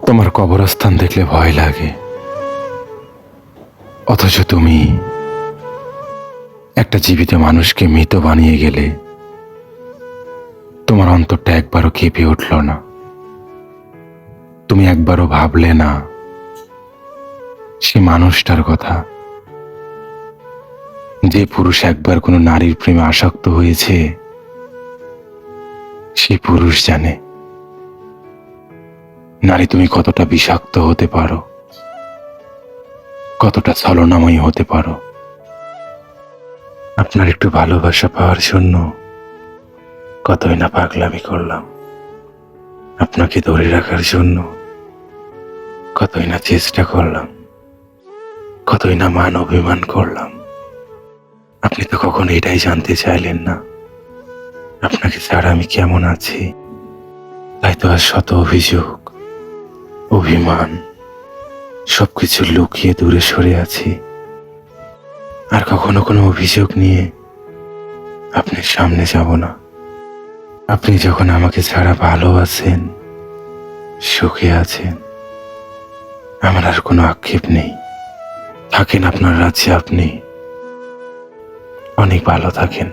তোমার কবরস্থান দেখলে ভয় লাগে। অথচ তুমি একটা জীবিত মানুষকে মৃত বানিয়ে গেলে তোমার অন্তরটা একবারও কেঁপে উঠল না। তুমি একবারও ভাবলে না সে মানুষটার কথা। যে পুরুষ একবার কোনো নারীর প্রেমে আসক্ত হয়েছে, সে পুরুষ জানে। নারী তুমি কতটা বিষাক্ত হতে পারো? কতটা ছলনাময়ী হতে পারো? আপনার একটু ভালোবাসা পাওয়ার জন্য কতই না পাগলামি করলাম। আপনাকে ধরে রাখার জন্য কতই না চেষ্টা করলাম। কতই না মান অভিমান করলাম। আপনি তো কখনো এটাই জানতে চাইলেন না। আপনাকে ছাড়া আমি কেমন আছি? তাই তো আর শত অভিযোগ অভিমান সবকিছু লুকিয়ে দূরে সরে আছি। আর কখনো কোনো অভিযোগ নিয়ে আপনি সামনে যাব না। আপনি যখন আমাকে ছাড়া ভালো আছেন সুখে আছেন, আমার আর কোনো আক্ষেপ নেই। থাকেন আপনার রাজ্যে আপনি, অনেক ভালো থাকেন।